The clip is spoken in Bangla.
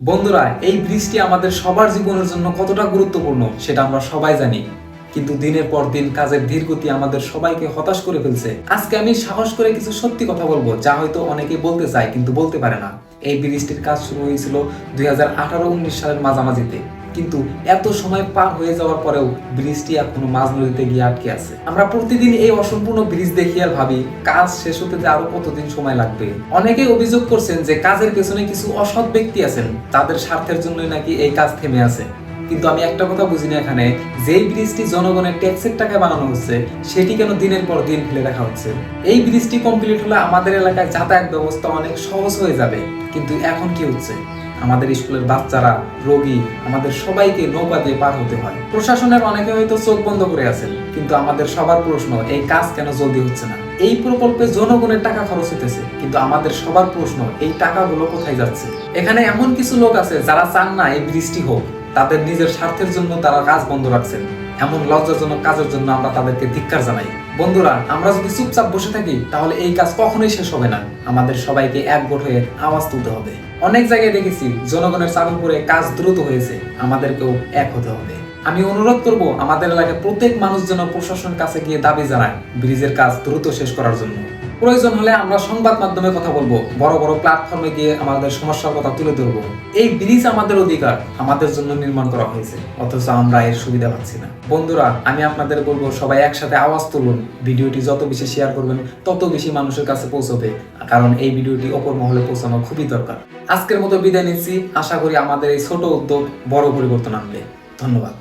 বন্ধুরা, এই ব্রিজটি আমাদের সবার জীবনের জন্য কতটা গুরুত্বপূর্ণ সেটা আমরা সবাই জানি। কিন্তু দিনের পর দিন কাজের ধীরগতি আমাদের সবাইকে হতাশ করে ফেলছে। আজকে আমি সাহস করে কিছু সত্যি কথা বলব, যা হয়তো অনেকে বলতে চায় কিন্তু বলতে পারে না। এই ব্রিজটির কাজ শুরু হয়েছিল দুই হাজার আঠারো, উনিশ সালের মাঝামাঝিতে। কিন্তু এত সময় পার হয়ে যাওয়ার পরেও ব্রিজটি এখনও মাঝ নদীতে গিয়ে আটকে আছে। আমরা প্রতিদিন এই অসম্পূর্ণ ব্রিজ দেখি আর ভাবি, কাজ শেষ হতে যে আরও কতদিন সময় লাগবে। অনেকে অভিযোগ করছেন যে কাজের পেছনে কিছু অসৎ ব্যক্তি আছেন, তাদের স্বার্থের জন্যই নাকি এই কাজ থেমে আছে। কিন্তু আমি একটা কথা বুঝি না এখানে, যেই ব্রিজটি জনগণের ট্যাক্সের টাকায় বানানো হচ্ছে, সেটি কেন দিনের পর দিন ফেলে রাখা হচ্ছে? এই ব্রিজটি কমপ্লিট হলে আমাদের এলাকায় যাতায়াত ব্যবস্থা অনেক সহজ হয়ে যাবে, কিন্তু এখন কি হচ্ছে? আমাদের স্কুলের বাচ্চারা, রোগী, আমাদের সবাইকে নৌকা দিয়ে পার হতে হয়। প্রশাসনের অনেকে হয়তো চোখ বন্ধ করে আছেন, কিন্তু আমাদের সবার প্রশ্ন, এই কাজ কেন জলদি হচ্ছে না? এই প্রকল্পে জনগণের টাকা খরচ হতেছে কিন্তু আমাদের সবার প্রশ্ন, এই টাকাগুলো কোথায় যাচ্ছে? এখানে এমন কিছু লোক আছে যারা চান না এই বৃষ্টি হোক। তাদের নিজের স্বার্থের জন্য তারা কাজ বন্ধ রাখছেন। এমন লজ্জাজনক কাজের জন্য আমরা তাদেরকে ধিক্কার জানাই। বন্ধুরা, আমরা যদি চুপচাপ বসে থাকি, তাহলে এই কাজ কখনোই শেষ হবে না। আমাদের সবাইকে একগোট হয়ে আওয়াজ তুলতে হবে। অনেক জায়গায় দেখেছি, জনগণের চাপে পড়ে কাজ দ্রুত হয়েছে। আমাদেরকেও এক হতে হবে। আমি অনুরোধ করব, আমাদের এলাকায় প্রত্যেক মানুষ যেন প্রশাসনের কাছে গিয়ে দাবি জানায়, ব্রিজের কাজ দ্রুত শেষ করার জন্য। প্রয়োজন হলে আমরা সংবাদ মাধ্যমে কথা বলব। বড় বড় প্ল্যাটফর্মে গিয়ে আমাদের সমস্যার কথা তুলে ধরবো। এই ব্রিজ আমাদের অধিকার, আমাদের জন্য নির্মাণ করা হয়েছে। অথচ আমরা এর সুবিধা পাচ্ছি না। বন্ধুরা, আমি আপনাদের বলব, সবাই একসাথে আওয়াজ তুলুন। ভিডিওটি যত বেশি শেয়ার করবেন, তত বেশি মানুষের কাছে পৌঁছবে। কারণ এই ভিডিওটি অপর মহলে পৌঁছানো খুবই দরকার। আজকের মতো বিদায় নিচ্ছি। আশা করি আমাদের এই ছোট উদ্যোগ বড় পরিবর্তন আনবে। ধন্যবাদ।